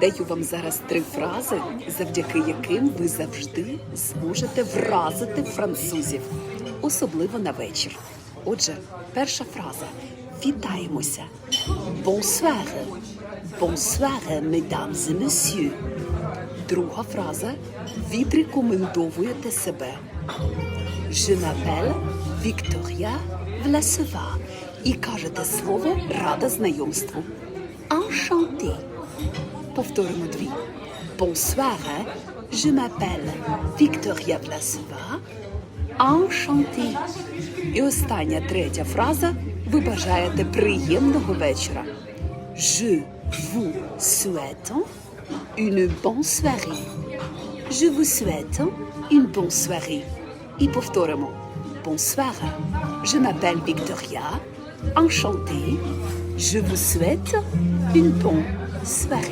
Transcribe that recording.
Даю вам зараз три фрази, завдяки яким ви завжди зможете вразити французів, особливо на вечір. Отже, перша фраза. Вітаємося. Bonsoir. Bonsoir, mesdames et messieurs. Друга фраза. Відрекомендовуєте себе. Je m'appelle Victoria Vlasova. І кажете слово рада знайомству. Enchanté. Повторимо дві. Bonsoir, je m'appelle Victoria Vlasova. Enchanté. І остання третя фраза. Ви бажаєте приємного вечора. Je vous souhaite une bonne soirée. Je vous souhaite une bonne soirée. І повторимо. Bonsoir, je m'appelle Victoria. Enchantée. Je vous souhaite une bonne soirée.